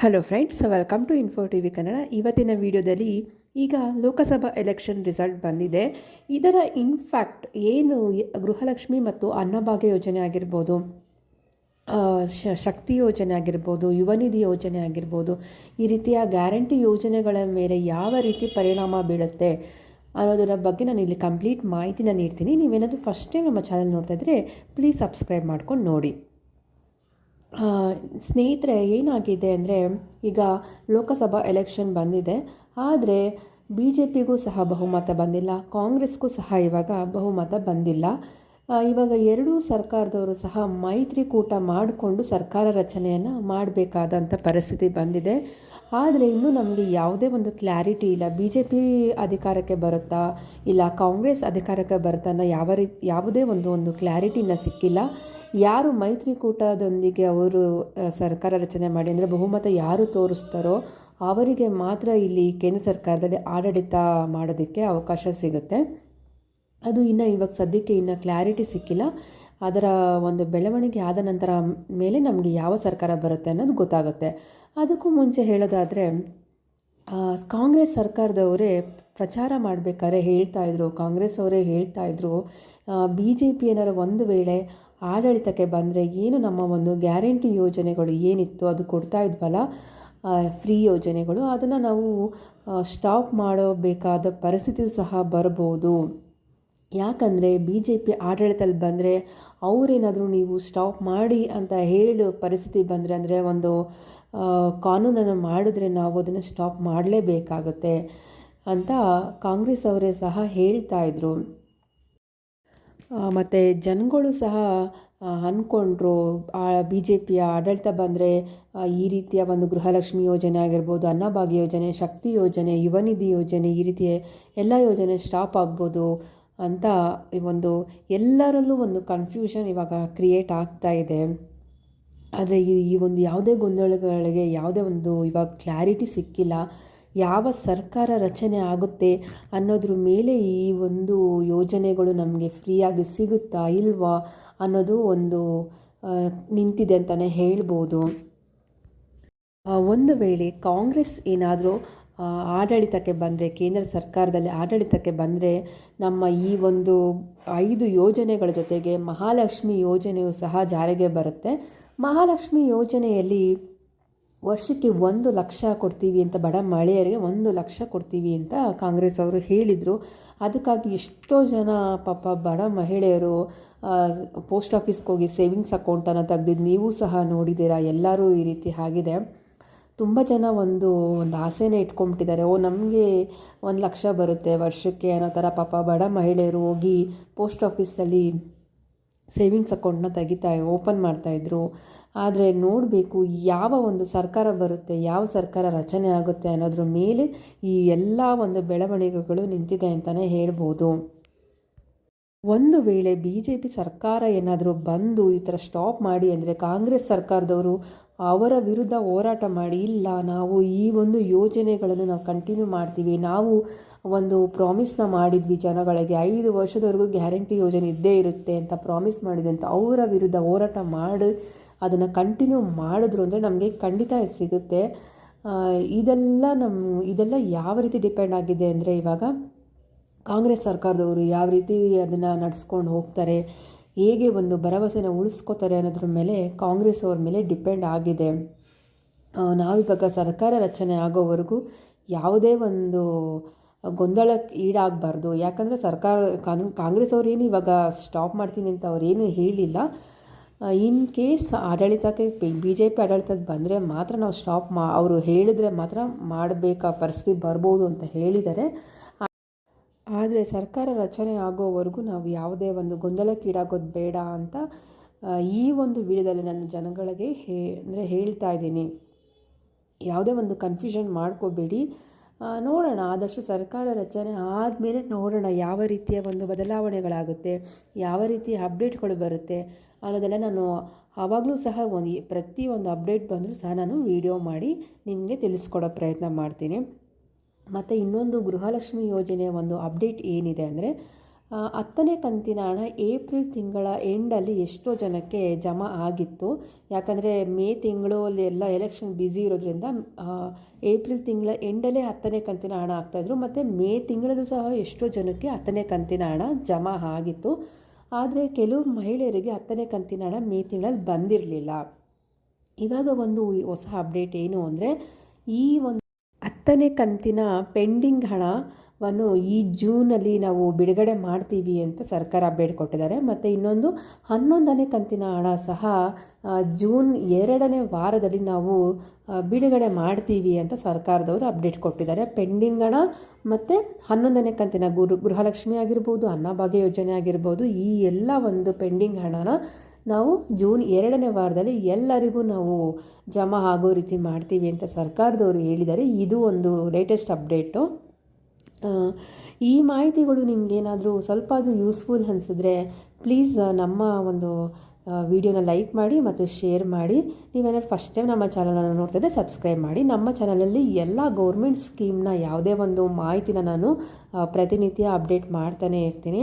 Hello friends welcome to Info TV V Kannada ಇವತ್ತಿನ ವಿಡಿಯೋದಲ್ಲಿ ಈಗ ಲೋಕಸಭಾ ಎಲೆಕ್ಷನ್ ರಿಸಲ್ಟ್ ಬಂದಿದೆ. ಇದರ ಇನ್ಫ್ಯಾಕ್ಟ್ ಏನು ಗೃಹಲಕ್ಷ್ಮಿ ಮತ್ತು ಅನ್ನಭಾಗ್ಯ ಯೋಜನೆ ಆಗಿರ್ಬೋದು ಶಕ್ತಿ ಯೋಜನೆ ಆಗಿರ್ಬೋದು, ಯುವ ನಿಧಿ ಯೋಜನೆ ಆಗಿರ್ಬೋದು, ಈ ರೀತಿಯ ಗ್ಯಾರಂಟಿ ಯೋಜನೆಗಳ ಮೇಲೆ ಯಾವ ರೀತಿ ಪರಿಣಾಮ ಬೀಳುತ್ತೆ ಅನ್ನೋದರ ಬಗ್ಗೆ ನಾನು ಇಲ್ಲಿ ಕಂಪ್ಲೀಟ್ ಮಾಹಿತಿನ ನೀಡ್ತೀನಿ. ನೀವೇನಾದರೂ ಫಸ್ಟ್ ಟೈಮ್ ನಮ್ಮ ಚಾನಲ್ ನೋಡ್ತಾ ಇದ್ದರೆ ಪ್ಲೀಸ್ ಸಬ್ಸ್ಕ್ರೈಬ್ ಮಾಡ್ಕೊಂಡು ನೋಡಿ. ಸ್ನೇಹಿತರೆ, ಏನಾಗಿದೆ ಅಂದರೆ, ಈಗ ಲೋಕಸಭಾ ಎಲೆಕ್ಷನ್ ಬಂದಿದೆ. ಆದರೆ ಬಿ ಜೆ ಪಿಗೂ ಸಹ ಬಹುಮತ ಬಂದಿಲ್ಲ. ಕಾಂಗ್ರೆಸ್ಗೂ ಸಹ ಇವಾಗ ಬಹುಮತ ಬಂದಿಲ್ಲ. ಇವಾಗ ಎರಡೂ ಸರ್ಕಾರದವರು ಸಹ ಮೈತ್ರಿಕೂಟ ಮಾಡಿಕೊಂಡು ಸರ್ಕಾರ ರಚನೆಯನ್ನು ಮಾಡಬೇಕಾದಂಥ ಪರಿಸ್ಥಿತಿ ಬಂದಿದೆ. ಆದರೆ ಇನ್ನೂ ನಮಗೆ ಯಾವುದೇ ಒಂದು ಕ್ಲಾರಿಟಿ ಇಲ್ಲ. ಬಿ ಜೆ ಪಿ ಅಧಿಕಾರಕ್ಕೆ ಬರುತ್ತಾ? ಇಲ್ಲ, ಕಾಂಗ್ರೆಸ್ ಅಧಿಕಾರಕ್ಕೆ ಬರುತ್ತಾ ಅನ್ನೋ ಯಾವ ರೀತಿ ಯಾವುದೇ ಒಂದು ಒಂದು ಕ್ಲಾರಿಟಿನ ಸಿಕ್ಕಿಲ್ಲ. ಯಾರು ಮೈತ್ರಿಕೂಟದೊಂದಿಗೆ ಅವರು ಸರ್ಕಾರ ರಚನೆ ಮಾಡಿ ಅಂದರೆ ಬಹುಮತ ಯಾರು ತೋರಿಸ್ತಾರೋ ಅವರಿಗೆ ಮಾತ್ರ ಇಲ್ಲಿ ಕೇಂದ್ರ ಸರ್ಕಾರದಲ್ಲಿ ಆಡಳಿತ ಮಾಡೋದಕ್ಕೆ ಅವಕಾಶ ಸಿಗುತ್ತೆ. ಅದು ಇನ್ನು ಇವಾಗ ಸದ್ಯಕ್ಕೆ ಇನ್ನು ಕ್ಲಾರಿಟಿ ಸಿಕ್ಕಿಲ್ಲ. ಅದರ ಒಂದು ಬೆಳವಣಿಗೆ ಆದ ನಂತರ ಮೇಲೆ ನಮಗೆ ಯಾವ ಸರ್ಕಾರ ಬರುತ್ತೆ ಅನ್ನೋದು ಗೊತ್ತಾಗುತ್ತೆ. ಅದಕ್ಕೂ ಮುಂಚೆ ಹೇಳೋದಾದರೆ ಕಾಂಗ್ರೆಸ್ ಸರ್ಕಾರದವರೇ ಪ್ರಚಾರ ಮಾಡಬೇಕಾದ್ರೆ ಹೇಳ್ತಾ ಇದ್ರು, ಕಾಂಗ್ರೆಸ್ ಅವರೇ ಹೇಳ್ತಾ ಇದ್ರು ಬಿ ಜೆ ಪಿ ಏನಾರು ಒಂದು ವೇಳೆ ಆಡಳಿತಕ್ಕೆ ಬಂದರೆ ಏನು ನಮ್ಮ ಒಂದು ಗ್ಯಾರಂಟಿ ಯೋಜನೆಗಳು ಏನಿತ್ತು ಅದು ಕೊಡ್ತಾ ಇದ್ವಲ್ಲ ಫ್ರೀ ಯೋಜನೆಗಳು, ಅದನ್ನು ನಾವು ಸ್ಟಾಪ್ ಮಾಡಬೇಕಾದ ಪರಿಸ್ಥಿತಿಯೂ ಸಹ ಬರ್ಬೋದು. ಯಾಕಂದರೆ ಬಿ ಜೆ ಪಿ ಆಡಳಿತದಲ್ಲಿ ಬಂದರೆ ಅವರೇನಾದರೂ ನೀವು ಸ್ಟಾಪ್ ಮಾಡಿ ಅಂತ ಹೇಳೋ ಪರಿಸ್ಥಿತಿ ಬಂದರೆ ಅಂದರೆ ಒಂದು ಕಾನೂನನ್ನು ಮಾಡಿದ್ರೆ ನಾವು ಅದನ್ನು ಸ್ಟಾಪ್ ಮಾಡಲೇಬೇಕಾಗುತ್ತೆ ಅಂತ ಕಾಂಗ್ರೆಸ್ ಅವರೇ ಸಹ ಹೇಳ್ತಾ ಇದ್ರು. ಮತ್ತು ಜನಗಳು ಸಹ ಅಂದ್ಕೊಂಡ್ರು ಬಿ ಜೆ ಪಿಯ ಆಡಳಿತ ಬಂದರೆ ಈ ರೀತಿಯ ಒಂದು ಗೃಹಲಕ್ಷ್ಮಿ ಯೋಜನೆ ಆಗಿರ್ಬೋದು, ಅನ್ನಭಾಗ್ಯ ಯೋಜನೆ, ಶಕ್ತಿ ಯೋಜನೆ ಯುವನಿಧಿ ಯೋಜನೆ, ಈ ರೀತಿಯ ಎಲ್ಲ ಯೋಜನೆ ಸ್ಟಾಪ್ ಆಗ್ಬೋದು. ಅಂತ ಈ ಒಂದು ಎಲ್ಲರಲ್ಲೂ ಒಂದು ಕನ್ಫ್ಯೂಷನ್ ಇವಾಗ ಕ್ರಿಯೇಟ್ ಆಗ್ತಾ ಇದೆ. ಆದರೆ ಈ ಒಂದು ಯಾವುದೇ ಗೊಂದಲಗಳಿಗೆ ಯಾವುದೇ ಒಂದು ಇವಾಗ ಕ್ಲಾರಿಟಿ ಸಿಕ್ಕಿಲ್ಲ. ಯಾವ ಸರ್ಕಾರ ರಚನೆ ಆಗುತ್ತೆ ಅನ್ನೋದ್ರ ಮೇಲೆ ಈ ಒಂದು ಯೋಜನೆಗಳು ನಮಗೆ ಫ್ರೀಯಾಗಿ ಸಿಗುತ್ತಾ ಇಲ್ವಾ ಅನ್ನೋದು ಒಂದು ನಿಂತಿದೆ ಅಂತಲೇ ಹೇಳ್ಬೋದು. ಒಂದು ವೇಳೆ ಕಾಂಗ್ರೆಸ್ ಏನಾದರೂ ಆಡಳಿತಕ್ಕೆ ಬಂದರೆ, ಕೇಂದ್ರ ಸರ್ಕಾರದಲ್ಲಿ ಆಡಳಿತಕ್ಕೆ ಬಂದರೆ ನಮ್ಮ ಈ ಒಂದು ಐದು ಯೋಜನೆಗಳ ಜೊತೆಗೆ ಮಹಾಲಕ್ಷ್ಮಿ ಯೋಜನೆಯು ಸಹ ಜಾರಿಗೆ ಬರುತ್ತೆ. ಮಹಾಲಕ್ಷ್ಮಿ ಯೋಜನೆಯಲ್ಲಿ ವರ್ಷಕ್ಕೆ ಒಂದು ಲಕ್ಷ ಕೊಡ್ತೀವಿ ಅಂತ ಬಡ ಮಹಿಳೆಯರಿಗೆ ಒಂದು ಲಕ್ಷ ಕೊಡ್ತೀವಿ ಅಂತ ಕಾಂಗ್ರೆಸ್ ಅವರು ಹೇಳಿದರು. ಅದಕ್ಕಾಗಿ ಎಷ್ಟೋ ಜನ ಪಾಪ ಬಡ ಮಹಿಳೆಯರು ಪೋಸ್ಟ್ ಆಫೀಸ್ಗೆ ಹೋಗಿ ಸೇವಿಂಗ್ಸ್ ಅಕೌಂಟನ್ನು ತೆಗ್ದಿದ್ದು ನೀವು ಸಹ ನೋಡಿದ್ದೀರಾ? ಎಲ್ಲರೂ ಈ ರೀತಿ ಆಗಿದೆ. ತುಂಬ ಜನ ಒಂದು ಒಂದು ಆಸೆನೇ ಇಟ್ಕೊಂಬಿಟ್ಟಿದ್ದಾರೆ. ಓ, ನಮಗೆ ಒಂದು ಲಕ್ಷ ಬರುತ್ತೆ ವರ್ಷಕ್ಕೆ ಅನ್ನೋ ಥರ ಪಾಪ ಬಡ ಮಹಿಳೆಯರು ಹೋಗಿ ಪೋಸ್ಟ್ ಆಫೀಸಲ್ಲಿ ಸೇವಿಂಗ್ಸ್ ಅಕೌಂಟ್ನ ತೆಗಿತಾ, ಓಪನ್ ಮಾಡ್ತಾಯಿದ್ರು ಆದರೆ ನೋಡಬೇಕು ಯಾವ ಒಂದು ಸರ್ಕಾರ ಬರುತ್ತೆ, ಯಾವ ಸರ್ಕಾರ ರಚನೆ ಆಗುತ್ತೆ ಅನ್ನೋದ್ರ ಮೇಲೆ ಈ ಎಲ್ಲ ಒಂದು ಬೆಳವಣಿಗೆಗಳು ನಿಂತಿದೆ ಅಂತಲೇ ಹೇಳ್ಬೋದು. ಒಂದು ವೇಳೆ ಬಿ ಜೆ ಪಿ ಸರ್ಕಾರ ಏನಾದರೂ ಬಂದು ಈ ಥರ ಸ್ಟಾಪ್ ಮಾಡಿ ಅಂದರೆ ಕಾಂಗ್ರೆಸ್ ಸರ್ಕಾರದವರು ಅವರ ವಿರುದ್ಧ ಹೋರಾಟ ಮಾಡಿ, ಇಲ್ಲ, ನಾವು ಈ ಒಂದು ಯೋಜನೆಗಳನ್ನು ನಾವು ಕಂಟಿನ್ಯೂ ಮಾಡ್ತೀವಿ. ನಾವು ಒಂದು ಪ್ರಾಮಿಸ್ನ ಮಾಡಿದ್ವಿ ಜನಗಳಿಗೆ. ಐದು ವರ್ಷದವರೆಗೂ ಗ್ಯಾರಂಟಿ ಯೋಜನೆ ಇದ್ದೇ ಇರುತ್ತೆ ಅಂತ ಪ್ರಾಮಿಸ್ ಮಾಡಿದ್ವಿ ಅಂತ ಅವರ ವಿರುದ್ಧ ಹೋರಾಟ ಮಾಡಿ, ಅದನ್ನು ಕಂಟಿನ್ಯೂ ಮಾಡಿದ್ರು ಅಂದರೆ ನಮಗೆ ಖಂಡಿತ ಸಿಗುತ್ತೆ. ಇದೆಲ್ಲ ನಮ್ಮ ಇದೆಲ್ಲ ಯಾವ ರೀತಿ ಡಿಪೆಂಡ್ ಆಗಿದೆ ಅಂದರೆ ಇವಾಗ ಕಾಂಗ್ರೆಸ್ ಸರ್ಕಾರದವರು ಯಾವ ರೀತಿ ಅದನ್ನು ನಡೆಸ್ಕೊಂಡು ಹೋಗ್ತಾರೆ ಹೇಗೆ ಒಂದು ಭರವಸೆನ ಉಳಿಸ್ಕೋತಾರೆ ಅನ್ನೋದ್ರ ಮೇಲೆ ಕಾಂಗ್ರೆಸ್ ಅವ್ರ ಮೇಲೆ ಡಿಪೆಂಡ್ ಆಗಿದೆ. ನಾವಿವಾಗ ಸರ್ಕಾರ ರಚನೆ ಆಗೋವರೆಗೂ ಯಾವುದೇ ಒಂದು ಗೊಂದಲಕ್ಕೆ ಈಡಾಗಬಾರ್ದು. ಯಾಕಂದರೆ ಸರ್ಕಾರ, ಕಾನ್- ಕಾಂಗ್ರೆಸ್ ಅವ್ರೇನು ಇವಾಗ ಸ್ಟಾಪ್ ಮಾಡ್ತೀನಿ ಅಂತ ಅವ್ರೇನು ಹೇಳಿಲ್ಲ. ಇನ್ ಕೇಸ್ ಆಡಳಿತಕ್ಕೆ ಬಿ ಜೆ ಪಿ ಆಡಳಿತಕ್ಕೆ ಬಂದರೆ ಮಾತ್ರ ನಾವು ಸ್ಟಾಪ್ ಮಾ, ಅವರು ಹೇಳಿದ್ರೆ ಮಾತ್ರ ಮಾಡಬೇಕಾ ಪರಿಸ್ಥಿತಿ ಬರ್ಬೋದು ಅಂತ ಹೇಳಿದ್ದಾರೆ. ಆದರೆ ಸರ್ಕಾರ ರಚನೆ ಆಗೋವರೆಗೂ ನಾವು ಯಾವುದೇ ಒಂದು ಗೊಂದಲಕ್ಕೀಡಾಗೋದು ಬೇಡ ಅಂತ ಈ ಒಂದು ವಿಡಿಯೋದಲ್ಲಿ ನನ್ನ ಜನಗಳಿಗೆ ಹೇ, ಅಂದರೆ ಹೇಳ್ತಾ ಇದ್ದೀನಿ. ಯಾವುದೇ ಒಂದು ಕನ್ಫ್ಯೂಷನ್ ಮಾಡ್ಕೋಬೇಡಿ. ನೋಡೋಣ, ಆದಷ್ಟು ಸರ್ಕಾರ ರಚನೆ ಆದಮೇಲೆ ನೋಡೋಣ ಯಾವ ರೀತಿಯ ಒಂದು ಬದಲಾವಣೆಗಳಾಗುತ್ತೆ, ಯಾವ ರೀತಿಯ ಅಪ್ಡೇಟ್ಗಳು ಬರುತ್ತೆ ಅನ್ನೋದೆಲ್ಲ ನಾನು ಆವಾಗಲೂ ಸಹ ಒಂದು ಪ್ರತಿಯೊಂದು ಅಪ್ಡೇಟ್ ಬಂದರೂ ಸಹ ನಾನು ವೀಡಿಯೋ ಮಾಡಿ ನಿಮಗೆ ತಿಳಿಸ್ಕೊಡೋ ಪ್ರಯತ್ನ ಮಾಡ್ತೀನಿ. ಮತ್ತು ಇನ್ನೊಂದು ಗೃಹಲಕ್ಷ್ಮಿ ಯೋಜನೆಯ ಒಂದು ಅಪ್ಡೇಟ್ ಏನಿದೆ ಅಂದರೆ ಹತ್ತನೇ ಕಂತಿನ ಹಣ ಏಪ್ರಿಲ್ ತಿಂಗಳ ಎಂಡಲ್ಲಿ ಎಷ್ಟೋ ಜನಕ್ಕೆ ಜಮಾ ಆಗಿತ್ತು. ಯಾಕಂದರೆ ಮೇ ತಿಂಗಳು ಎಲ್ಲ ಎಲೆಕ್ಷನ್ ಬ್ಯುಸಿ ಇರೋದ್ರಿಂದ ಏಪ್ರಿಲ್ ತಿಂಗಳ ಎಂಡಲ್ಲೇ ಹತ್ತನೇ ಕಂತಿನ ಹಣ ಆಗ್ತಾಯಿದ್ರು ಮತ್ತು ಮೇ ತಿಂಗಳಲ್ಲೂ ಸಹ ಎಷ್ಟೋ ಜನಕ್ಕೆ ಹತ್ತನೇ ಕಂತಿನ ಹಣ ಜಮಾ ಆಗಿತ್ತು. ಆದರೆ ಕೆಲವು ಮಹಿಳೆಯರಿಗೆ ಹತ್ತನೇ ಕಂತಿನ ಹಣ ಮೇ ತಿಂಗಳಲ್ಲಿ ಬಂದಿರಲಿಲ್ಲ. ಇವಾಗ ಒಂದು ಹೊಸ ಅಪ್ಡೇಟ್ ಏನು ಅಂದರೆ, ಈ ಒಂದು ಹತ್ತನೇ ಕಂತಿನ ಪೆಂಡಿಂಗ್ ಹಣವನ್ನು ಈ ಜೂನಲ್ಲಿ ನಾವು ಬಿಡುಗಡೆ ಮಾಡ್ತೀವಿ ಅಂತ ಸರ್ಕಾರ ಅಪ್ಡೇಟ್ ಕೊಟ್ಟಿದ್ದಾರೆ. ಮತ್ತು ಇನ್ನೊಂದು, ಹನ್ನೊಂದನೇ ಕಂತಿನ ಹಣ ಸಹ ಜೂನ್ ಎರಡನೇ ವಾರದಲ್ಲಿ ನಾವು ಬಿಡುಗಡೆ ಮಾಡ್ತೀವಿ ಅಂತ ಸರ್ಕಾರದವರು ಅಪ್ಡೇಟ್ ಕೊಟ್ಟಿದ್ದಾರೆ. ಪೆಂಡಿಂಗ್ ಹಣ ಮತ್ತು ಹನ್ನೊಂದನೇ ಕಂತಿನ ಗುರು, ಗೃಹಲಕ್ಷ್ಮಿ ಆಗಿರ್ಬೋದು ಅನ್ನಭಾಗ್ಯ ಯೋಜನೆ ಆಗಿರ್ಬೋದು, ಈ ಎಲ್ಲ ಒಂದು ಪೆಂಡಿಂಗ್ ಹಣನ ನಾವು ಜೂನ್ ಎರಡನೇ ವಾರದಲ್ಲಿ ಎಲ್ಲರಿಗೂ ನಾವು ಜಮಾ ಆಗೋ ರೀತಿ ಮಾಡ್ತೀವಿ ಅಂತ ಸರ್ಕಾರದವರು ಹೇಳಿದ್ದಾರೆ. ಇದು ಒಂದು ಲೇಟೆಸ್ಟ್ ಅಪ್ಡೇಟು ಈ ಮಾಹಿತಿಗಳು ನಿಮಗೇನಾದರೂ ಸ್ವಲ್ಪ ಅದು ಯೂಸ್ಫುಲ್ ಅನಿಸಿದ್ರೆ ಪ್ಲೀಸ್ ನಮ್ಮ ಒಂದು ವಿಡಿಯೋನ ಲೈಕ್ ಮಾಡಿ ಮತ್ತು ಶೇರ್ ಮಾಡಿ. ನೀವೇನಾದ್ರು ಫಸ್ಟ್ ಟೈಮ್ ನಮ್ಮ ಚಾನಲನ್ನು ನೋಡ್ತಿದ್ರೆ ಸಬ್ಸ್ಕ್ರೈಬ್ ಮಾಡಿ. ನಮ್ಮ ಚಾನಲಲ್ಲಿ ಎಲ್ಲ ಗೌರ್ಮೆಂಟ್ ಸ್ಕೀಮ್ನ ಯಾವುದೇ ಒಂದು ಮಾಹಿತಿನ ನಾನು ಪ್ರತಿನಿತ್ಯ ಅಪ್ಡೇಟ್ ಮಾಡ್ತಾನೆ ಇರ್ತೀನಿ.